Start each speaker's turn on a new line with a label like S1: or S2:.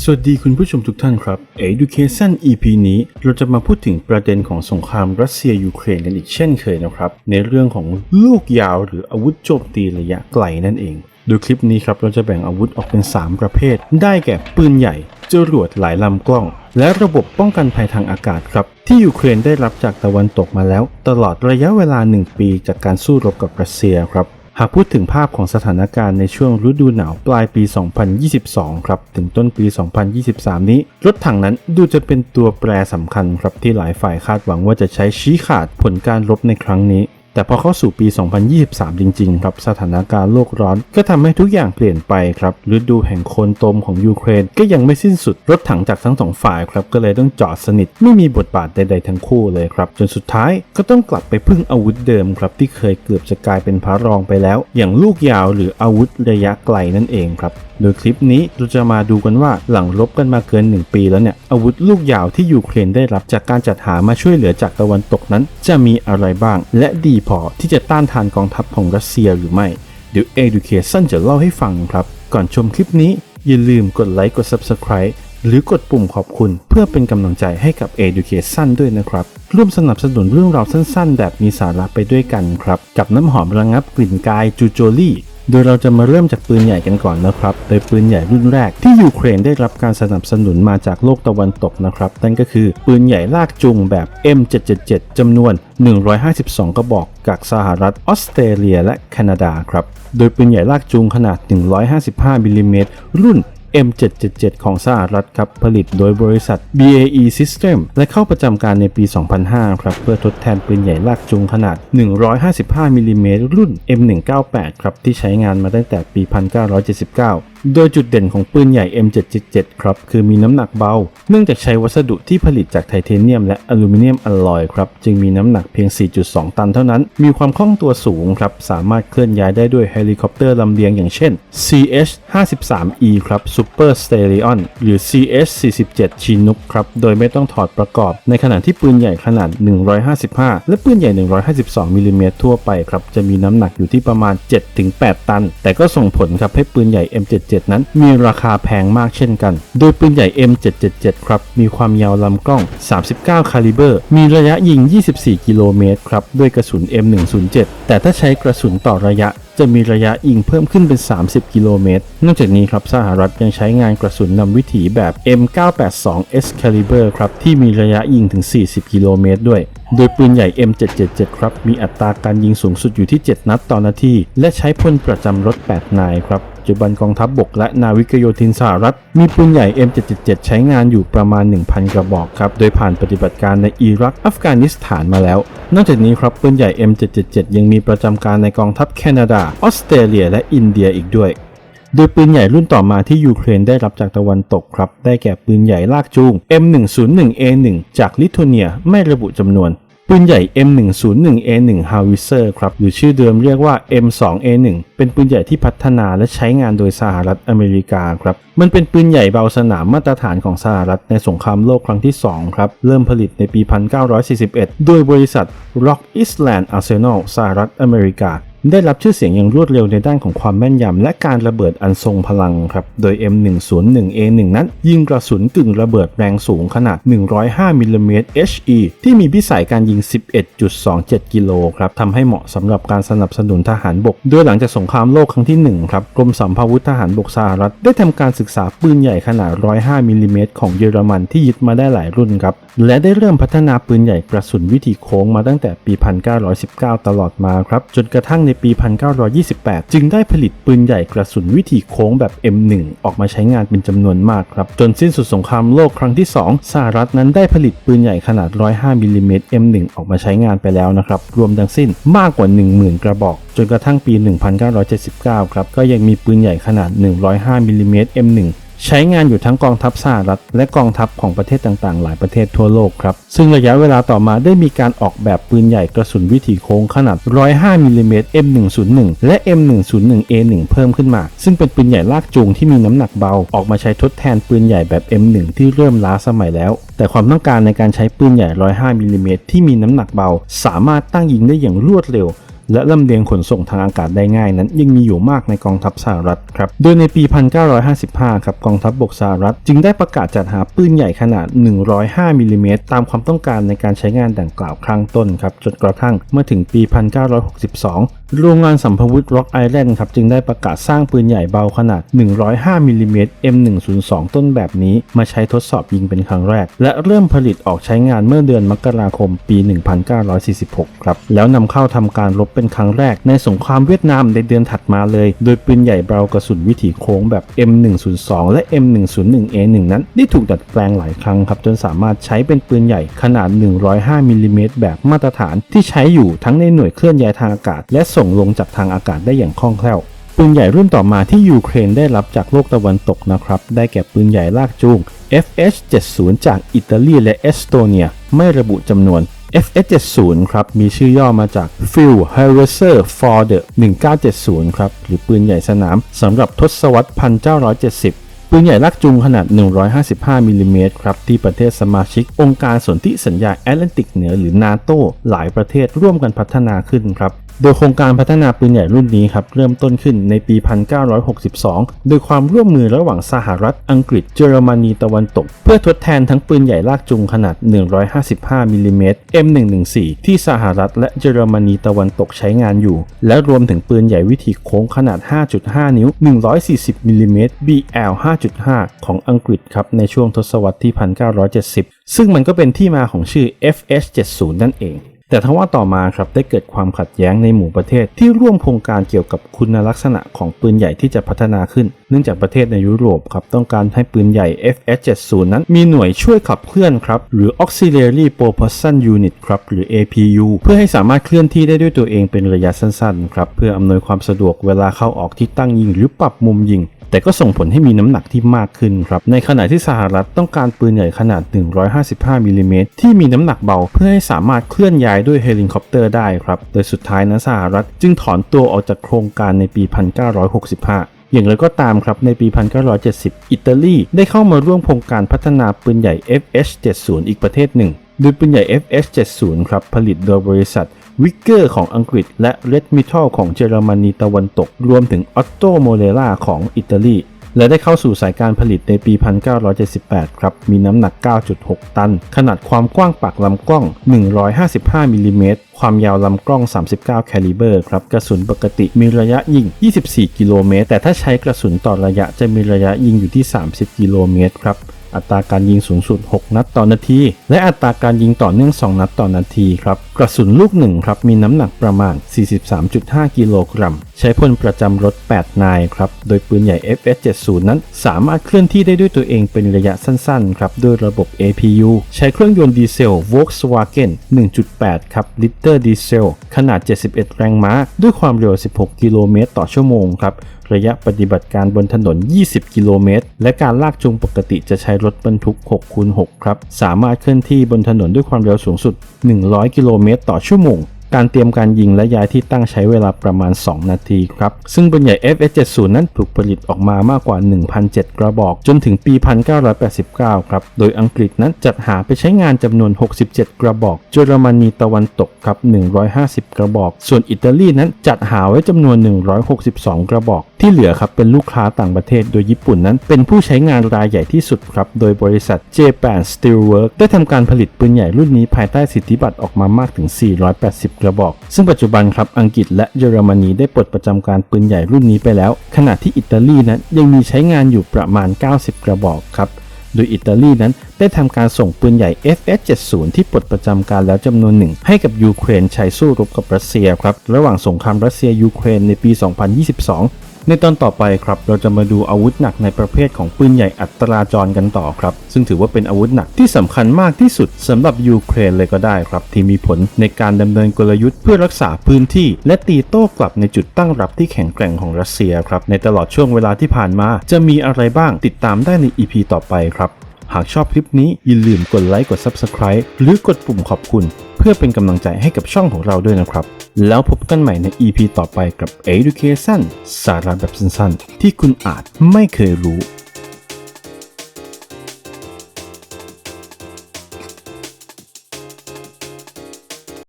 S1: สวัสดีคุณผู้ชมทุกท่านครับ Education EP นี้เราจะมาพูดถึงประเด็นของสงครามรัสเซียยูเครนกันอีกเช่นเคยนะครับ ในเรื่องของลูกยาวหรืออาวุธโจมตีระยะไกลนั่นเอง โดยคลิปนี้ครับเราจะแบ่งอาวุธออกเป็น 3 ประเภท ได้แก่ปืนใหญ่จรวดหลายลำกล้อง และระบบป้องกันภัยทางอากาศครับ ที่ยูเครนได้รับจากตะวันตกมาแล้ว ตลอดระยะเวลา 1 ปีจากการสู้รบกับรัสเซียครับ หากพูดถึงภาพของสถานการณ์ในช่วงฤดูหนาวปลายปี 2022 ครับ ถึงต้นปี 2023 นี้ รถถังนั้นดูจะเป็นตัวแปรสำคัญครับที่หลายฝ่ายคาดหวังว่าจะใช้ชี้ขาดผลการรบในครั้งนี้ แต่พอเข้าสู่ปี 2023 จริงๆ ครับ สถานการณ์โลกร้อนก็ทำให้ทุกอย่างเปลี่ยนไปครับฤดูแห่งโคลนตมของยูเครนก็ยังไม่สิ้นสุด รถถังจากทั้งสองฝ่ายครับก็เลยต้องจอดสนิทไม่มีบทบาทใดๆทั้งคู่เลยครับ จนสุดท้ายก็ต้องกลับไปพึ่งอาวุธเดิมครับ ที่เคยเกือบจะกลายเป็นพระรองไปแล้ว อย่างลูกยาวหรืออาวุธระยะไกลนั่นเองครับโดยคลิปนี้เราจะมาดูกันว่าหลังรบกันมาเกิน 1 ปีแล้วเนี่ยอาวุธลูกยาวที่ยูเครนได้รับจากการจัดหามาช่วยเหลือจากตะวันตกนั้น จะมีอะไรบ้าง และดีพอที่จะต้านทานกองทัพของรัสเซียหรือไม่ เดี๋ยว Education จะเล่าให้ฟังครับ ก่อนชมคลิปนี้ อย่าลืมกดไลค์กด Subscribe หรือกดปุ่มขอบคุณเพื่อเป็นกำลังใจให้กับ Education ด้วยนะครับ ร่วมสนับสนุนเรื่องราวสั้นๆ แบบมีสาระไปด้วยกันครับ กับน้ำหอมระงับกลิ่นกายจูโจลี่ โดยเราจะมาเริ่มจากปืนใหญ่กันก่อนนะครับ โดยปืนใหญ่รุ่นแรกที่ยูเครนได้รับการสนับสนุนมาจากโลกตะวันตกนะครับ นั่นก็คือปืนใหญ่ลากจูงแบบ M777 จำนวน 152 กระบอกจากสหรัฐออสเตรเลียและแคนาดาครับ โดยปืนใหญ่ลากจูงขนาด 155มิลลิเมตรรุ่น M777 ของสหรัฐครับผลิตโดยบริษัท BAE System และเข้าประจำการในปี 2005 ครับเพื่อทดแทนปืนใหญ่ลากจูงขนาด 155มิลลิเมตรรุ่น M198 ครับที่ใช้งานมาตั้งแต่ปี 1979 โดยจุดเด่นของปืนใหญ่ M777 ครับ คือมีน้ำหนักเบา เนื่องจากใช้วัสดุที่ผลิตจากไทเทเนียมและอลูมิเนียมอลลอยครับ จึงมีน้ำหนักเพียง 4.2 ตันเท่านั้น มีความคล่องตัวสูงครับ สามารถเคลื่อนย้ายได้ด้วยเฮลิคอปเตอร์ลำเลียงอย่างเช่น CH-53E ครับ Super Stallion หรือ CH-47 Chinook ครับ โดยไม่ต้องถอดประกอบ ในขณะที่ปืนใหญ่ขนาด 155 และปืนใหญ่ 152มิลลิเมตรทั่วไปครับ จะมีน้ำหนักอยู่ที่ประมาณ 7-8 ตัน แต่ก็ส่งผลครับให้ปืนใหญ่ M7 M77 นั้น มีราคาแพงมากเช่นกัน โดยปืนใหญ่ M777 ครับ มีความยาวลำกล้อง 39 คาลิเบอร์ มีระยะยิง 24 กิโลเมตรครับ ด้วยกระสุน M107 แต่ถ้าใช้กระสุนต่อระยะจะมีระยะยิงเพิ่มขึ้นเป็น 30 กิโลเมตร นอกจากนี้ครับสหรัฐยังใช้งานกระสุนนำวิถีแบบ M982 Excalibur ครับ ที่มีระยะยิงถึง 40 กิโลเมตรด้วย โดยปืนใหญ่ M777 ครับ มีอัตราการยิงสูงสุดอยู่ที่ 7 นัดต่อนาที และใช้พลประจำรถ8นายครับ จจุบันกองทัพบบกและนาวิกโยธินสหรัฐ มีปืนใหญ่ M777 ใช้งานอยู่ประมาณ 1,000 กระบอกครับ โดยผ่านปฏิบัติการในอิรักอัฟกานิสถานมาแล้ว นอกจากนี้ครับปืนใหญ่ M777 ยังมีประจำการในกองทัพแคนาดา ออสเตรเลีย และอินเดียอีกด้วย โดยปืนใหญ่รุ่นต่อมาที่ยูเครนได้รับจากตะวันตกครับ ได้แก่ปืนใหญ่ลากจูง M101A1 จากลิทัวเนียไม่ระบุจำนวน ปืนใหญ่ M101A1 Howitzer ครับ หรือชื่อเดิมเรียกว่า M2A1 เป็นปืนใหญ่ที่พัฒนาและใช้งานโดยสหรัฐอเมริกาครับ มันเป็นปืนใหญ่เบาสนามมาตรฐานของสหรัฐในสงครามโลกครั้งที่ 2 ครับ เริ่มผลิตในปี 1941 โดยบริษัท Rock Island Arsenal สหรัฐอเมริกา ได้รับชื่อเสียงอย่างรวดเร็วในด้านของความแม่นยำและการระเบิดอันทรงพลังครับ โดย M101A1 นั้น ยิงกระสุนกึ่งระเบิดแรงสูงขนาด 105มิลลิเมตร HE ที่มีพิสัยการยิง 11.27 กิโลครับทำให้เหมาะสำหรับการสนับสนุนทหารบก โดยหลังจากสงครามโลกครั้งที่ 1 ครับ กรมสัมภาวุธทหารบกสหรัฐ ได้ทำการศึกษาปืนใหญ่ขนาด 105มิลลิเมตรของเยอรมันที่ยึดมาได้หลายรุ่นครับ และได้เริ่มพัฒนาปืนใหญ่กระสุนวิถีโค้งมาตั้งแต่ปี 1919 ตลอดมาครับ จนกระทั่งในปี 1928 จึงได้ผลิตปืนใหญ่กระสุนวิถีโค้งแบบ M1 ออกมาใช้งานเป็นจำนวนมากครับ จนสิ้นสุดสงครามโลกครั้งที่ 2 สหรัฐนั้นได้ผลิตปืนใหญ่ขนาด 105มิลลิเมตร M1 ออกมาใช้งานไปแล้วนะครับ รวมทั้งสิ้นมากกว่า 10,000 กระบอก จนกระทั่งปี 1979 ครับ ก็ยังมีปืนใหญ่ขนาด 105มิลลิเมตร M1 ใช้งานอยู่ทั้งกองทัพสหรัฐและกองทัพของประเทศต่างๆ หลายประเทศทั่วโลกครับ ซึ่งระยะเวลาต่อมาได้มีการออกแบบปืนใหญ่กระสุนวิถีโค้งขนาด 105มิลลิเมตร M101 และ M101A1 เพิ่มขึ้นมา ซึ่งเป็นปืนใหญ่ลากจูงที่มีน้ำหนักเบา ออกมาใช้ทดแทนปืนใหญ่แบบ M1 ที่เริ่มล้าสมัยแล้ว แต่ความต้องการในการใช้ปืนใหญ่ 105มิลลิเมตรที่มีน้ำหนักเบา สามารถตั้งยิงได้อย่างรวดเร็ว และลำเลียงขนส่งทางอากาศได้ง่ายนั้น ยังมีอยู่มากในกองทัพสหรัฐครับ โดยในปี 1955 ครับกองทัพบบกสหรัฐ จึงได้ประกาศจัดหาปืนใหญ่ขนาด 105มิลลิเมตรตามความต้องการในการใช้งานดังกล่าวครั้งต้นครับจนกระทั่งเมื่อถึงปี 1962 โรงงานสัมภวุธร็อกไอแลนด์ครับจึงได้ประกาศสร้างปืนใหญ่เบาขนาด 105มิลลิเมตร M102 ต้นแบบนี้มาใช้ทดสอบยิงเป็นครั้งแรก และเริ่มผลิตออกใช้งานเมื่อเดือนมกราคมปี 1946 ครับ แล้วนำเข้าทำการรบเป็นครั้งแรกในสงครามเวียดนามในเดือนถัดมาเลย โดยปืนใหญ่เบากระสุนวิถีโค้งแบบ M102 และ M101A1 นั้นได้ถูกดัดแปลงหลายครั้งครับจนสามารถใช้เป็นปืนใหญ่ขนาด 105มิลลิเมตรแบบมาตรฐานที่ใช้อยู่ทั้งในหน่วยเคลื่อนย้ายทางอากาศและส่งลงจากทางอากาศได้อย่างคล่องแคล่วปืนใหญ่รุ่นต่อมาที่ยูเครนได้รับจากโลกตะวันตกนะครับ ได้แก่ปืนใหญ่ลากจูง FH-70 จากอิตาลีและเอสโตเนีย ไม่ระบุจำนวน FH-70 ครับ มีชื่อย่อมาจาก Field Howitzer for the 1970 ครับ หรือปืนใหญ่สนามสำหรับทศวรรษ 1970 ปืนใหญ่ลากจูงขนาด 155 มิลลิเมตรครับ ที่ประเทศสมาชิก องค์การสนธิสัญญาแอตแลนติกเหนือหรือนาโตหลายประเทศร่วมกันพัฒนาขึ้นครับ โดยโครงการพัฒนาปืนใหญ่รุ่นนี้ครับเริ่มต้นขึ้นในปี 1962 โดยความร่วมมือระหว่างสหรัฐ อังกฤษ เยอรมนีตะวันตก เพื่อทดแทนทั้งปืนใหญ่ลากจูงขนาด 155มิลลิเมตร M114 ที่สหรัฐและเยอรมนีตะวันตกใช้งานอยู่ และรวมถึงปืนใหญ่วิถีโค้งขนาด 5.5 นิ้ว 140มิลลิเมตร BL 5.5 ของอังกฤษครับในช่วงทศวรรษที่ 1970 ซึ่งมันก็เป็นที่มาของชื่อ FH70 นั่นเอง แต่ทว่าต่อมาครับได้เกิดความขัดแย้งในหมู่ประเทศที่ร่วมโครงการเกี่ยวกับคุณลักษณะของปืนใหญ่ที่จะพัฒนาขึ้น นื่องจากประเทศในยุโรปครับต้องการให้ปืนใหญ่ FS70 นั้นมีหน่วยช่วยขับเคลื่อนครับหรือ Auxiliary Propulsion Unit ครับหรือ APU เพื่อให้สามารถเคลื่อนที่ได้ด้วยตัวเองเป็นระยะสั้นๆครับเพื่ออำนวยความสะดวกเวลาเข้าออกที่ตั้งยิงหรือปรับมุมยิงแต่ก็ส่งผลให้มีน้ำหนักที่มากขึ้นครับ ในขณะที่สหรัฐต้องการปืนใหญ่ขนาด 155มิลลิเมตรที่มีน้ำหนักเบาเพื่อให้สามารถเคลื่อนย้ายด้วยเฮลิคอปเตอร์ได้ครับ โดยสุดท้ายนะสหรัฐจึงถอนตัวออกจากโครงการในปี 1965 อย่างไรก็ตามครับในปี 1970 อิตาลีได้เข้ามาร่วมโครงการพัฒนาปืนใหญ่ FH70 อีกประเทศหนึ่ง โดยปืนใหญ่ FH70 ครับผลิตโดยบริษัทวิกเกอร์ของอังกฤษและเรดมิทัลของเยอรมนีตะวันตก รวมถึงออตโตโมเลล่าของอิตาลี และได้เข้าสู่สายการผลิตในปี 1978 ครับ มีน้ำหนัก 9.6 ตัน ขนาดความกว้างปากลำกล้อง 155มิลลิเมตร ความยาวลำกล้อง 39 แคลิเบอร์ครับ กระสุนปกติมีระยะยิง 24 กิโลเมตร แต่ถ้าใช้กระสุนต่อระยะจะมีระยะยิงอยู่ที่ 30 กิโลเมตรครับอัตราการยิงสูงสุด 6 นัดต่อนาที และอัตราการยิงต่อเนื่อง 2 นัดต่อนาทีครับ กระสุนลูกหนึ่งครับ มีน้ำหนักประมาณ 43.5 กิโลกรัม ใช้พลประจำรถ 8 นายครับ โดยปืนใหญ่ FS70 นั้น สามารถเคลื่อนที่ได้ด้วยตัวเองเป็นระยะสั้นๆ ครับ ด้วยระบบ APU ใช้เครื่องยนต์ดีเซล Volkswagen 1.8 ครับ ลิตรดีเซล ขนาด 71 แรงม้า ด้วยความเร็ว 16 กิโลเมตรต่อชั่วโมงครับระยะปฏิบัติการบนถนน 20 กิโลเมตร และการลากจูงปกติจะใช้รถบรรทุก6คูณ6ครับ สามารถเคลื่อนที่บนถนนด้วยความเร็วสูงสุด 100 กิโลเมตรต่อชั่วโมง การเตรียมการยิงและย้ายที่ตั้งใช้เวลาประมาณ 2 นาทีครับ ซึ่งปืนใหญ่ FS70 นั้นถูกผลิตออกมามากกว่า 1,007 กระบอก จนถึงปี 1989 ครับ โดยอังกฤษนั้นจัดหาไปใช้งานจำนวน 67 กระบอก เยอรมนีตะวันตกครับ 150 กระบอก ส่วนอิตาลีนั้นจัดหาไว้จำนวน 162 กระบอก ที่เหลือครับเป็นลูกค้าต่างประเทศ โดยญี่ปุ่นนั้น เป็นผู้ใช้งานรายใหญ่ที่สุดครับ โดยบริษัท Japan Steelwork ได้ทำการผลิตปืนใหญ่รุ่นนี้ภายใต้สิทธิบัตรออกมามากถึง 480กระบอก ซึ่งปัจจุบันครับอังกฤษและเยอรมนีได้ปลดประจำการปืนใหญ่รุ่นนี้ไปแล้ว ขณะที่อิตาลีนั้นยังมีใช้งานอยู่ประมาณ 90 กระบอกครับโดยอิตาลีนั้นได้ทำการส่งปืนใหญ่ FS70 ที่ปลดประจำการแล้วจำนวนหนึ่ง ให้กับยูเครนใช้สู้รบกับรัสเซียครับ ระหว่างสงครามรัสเซียยูเครนในปี 2022 ในตอนต่อไปครับเราจะมาดูอาวุธหนักในประเภทของปืนใหญ่อัตราจรกันต่อครับ ซึ่งถือว่าเป็นอาวุธหนักที่สำคัญมากที่สุดสำหรับยูเครนเลยก็ได้ครับ ที่มีผลในการดำเนินกลยุทธ์เพื่อรักษาพื้นที่ และตีโต้กลับในจุดตั้งรับที่แข็งแกร่งของรัสเซียครับในตลอดช่วงเวลาที่ผ่านมา จะมีอะไรบ้างติดตามได้ใน EP ต่อไปครับหากชอบคลิปนี้อย่าลืมกดไลค์กด Subscribe หรือกดปุ่มขอบคุณ เพื่อเป็นกำลังใจให้กับช่องของเราด้วยนะครับ แล้วพบกันใหม่ใน EP ต่อไปกับ Education สาระแบบสั้นๆ ที่คุณอาจไม่เคยรู้